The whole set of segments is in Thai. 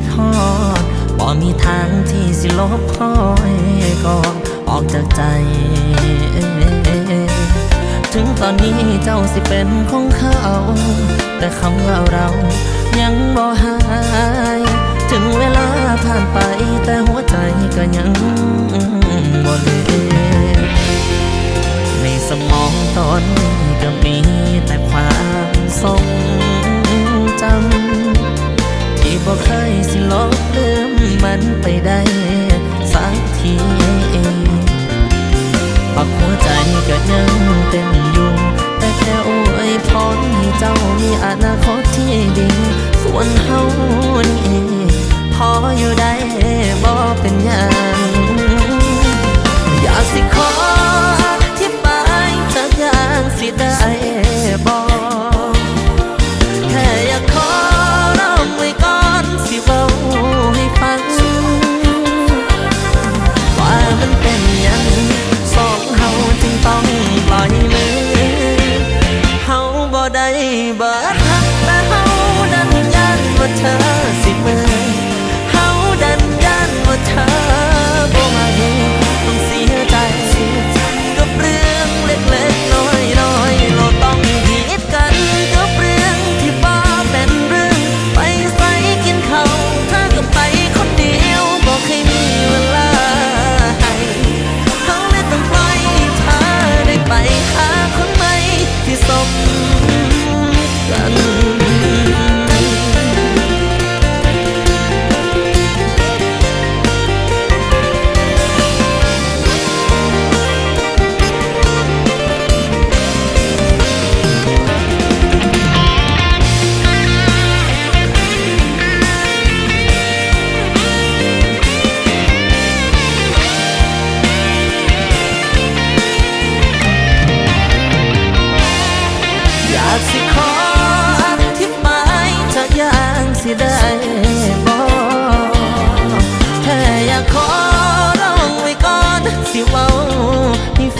ดฮอดบ่มีทางที่สิลบคอยก่อนออกจากใจ ถึงตอนนี้เจ้าสิเป็นของเขา แต่คำว่าเรายังบ่หาย ถึงเวลาผ่านไปแต่หัวใจก็ยังบ่เลืในสมองตอนนี้ก็มีันไปได้สักทีเองปักหัวใจก็ยังเต็มอยู่แต่แค่โอ้ยพรให้เจ้ามีอนาคตที่ดี ส่วนเฮานี่พออยู่ได้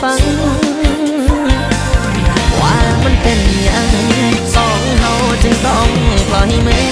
ฟัง ว่ามันเป็นอย่างสองเฮาจึงต้องปล่อยมือ